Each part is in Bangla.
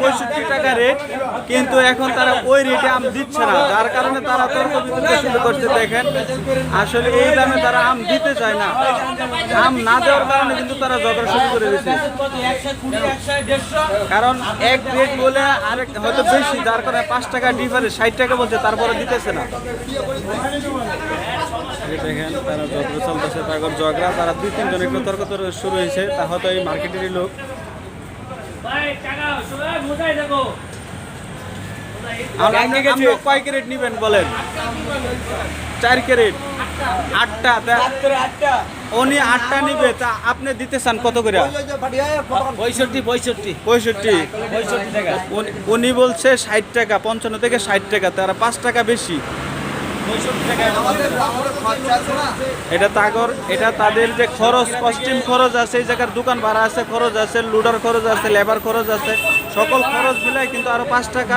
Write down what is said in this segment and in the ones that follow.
পঁয়ষট্টি টাকা রেট কিন্তু এখন তারা ওই রেটে আম দিচ্ছে না। যার কারণে তারা তর্ক বিতর্ক শুরু করতে দেখেন। আসলে এই দামে তারা আম দিতে চায় না। আম না দেওয়ার কারণে কিন্তু তারা ঝগড়া শুরু করে দিচ্ছে কারণ এক রেট বলে আরেক হয়তো বেশি, যার কারণে পাঁচ টাকা ডিফারেন্স ষাট টাকা বলছে, তারপরে দিতেছে না। দেখেন, তারা ঝগড়া চলতেছে তারপর ঝগড়া। তারা দুই, তিনজন একটু তর্ক শুরু হয়েছে, তা হয়তো এই মার্কেটেরই লোক। কয় ক্যারেট নিবেন বলেন? চার ক্যারেট? আটটা। উনি আটটা নিবে তা আপনি দিতে চান কত করে? পঁয়ষট্টি পঁয়ষট্টি। পঁয়ষট্টি। পঁয়ষট্টি টাকা। উনি- বলছে ষাট টাকা পঞ্চান্ন থেকে ষাট টাকা তারা পাঁচ টাকা বেশি। এটা তাগর এটা তাদের যে খরচ কস্টিম খরচ আছে এই জায়গার দোকান ভাড়া আছে খরচ আছে লুডার খরচ আছে লেবার খরচ আছে সকল খরচ মিলাই কিন্তু আরও পাঁচ টাকা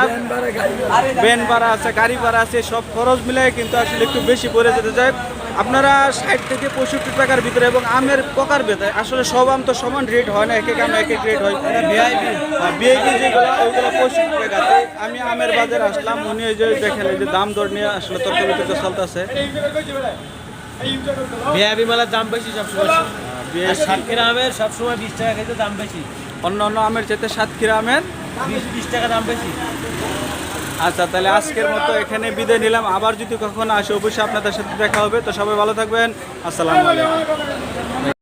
ভ্যান ভাড়া আছে গাড়ি ভাড়া আছে সব খরচ মিলায় কিন্তু আসলে একটু বেশি পড়ে যেতে যায় আপনারা ষাট থেকে পঁয়ষট্টি টাকার ভিতরে এবং আমের প্রকার ভেদে আসলে সব আম তো সমান রেট হয় না এক এক আম এক এক রেট হয় ভিআইপি ভিআইপি যেগুলো ওইগুলো পঁয়ষট্টি টাকাতে আমি আমের বাজারে আসলাম উনি ওই যে দেখেন এই যে দাম দর নিয়ে আসলে তর্ক বিতর্ক চলতেছে। ভিআইপি মালার দাম বেশি সবসময়। সাতক্ষীরা আমের সবসময় বিশ টাকা খেতে দাম বেশি। অন্য অন্য আমের চাইতে সাতক্ষীরা আমের বিশ টাকা দাম বেশি। আচ্ছা তাহলে আজকের মতো এখানে বিদায় নিলাম। আবার যদি কখনো আসে, অবশ্যই আপনাদের সাথে দেখা হবে। তো সবাই ভালো থাকবেন। আসসালামু আলাইকুম।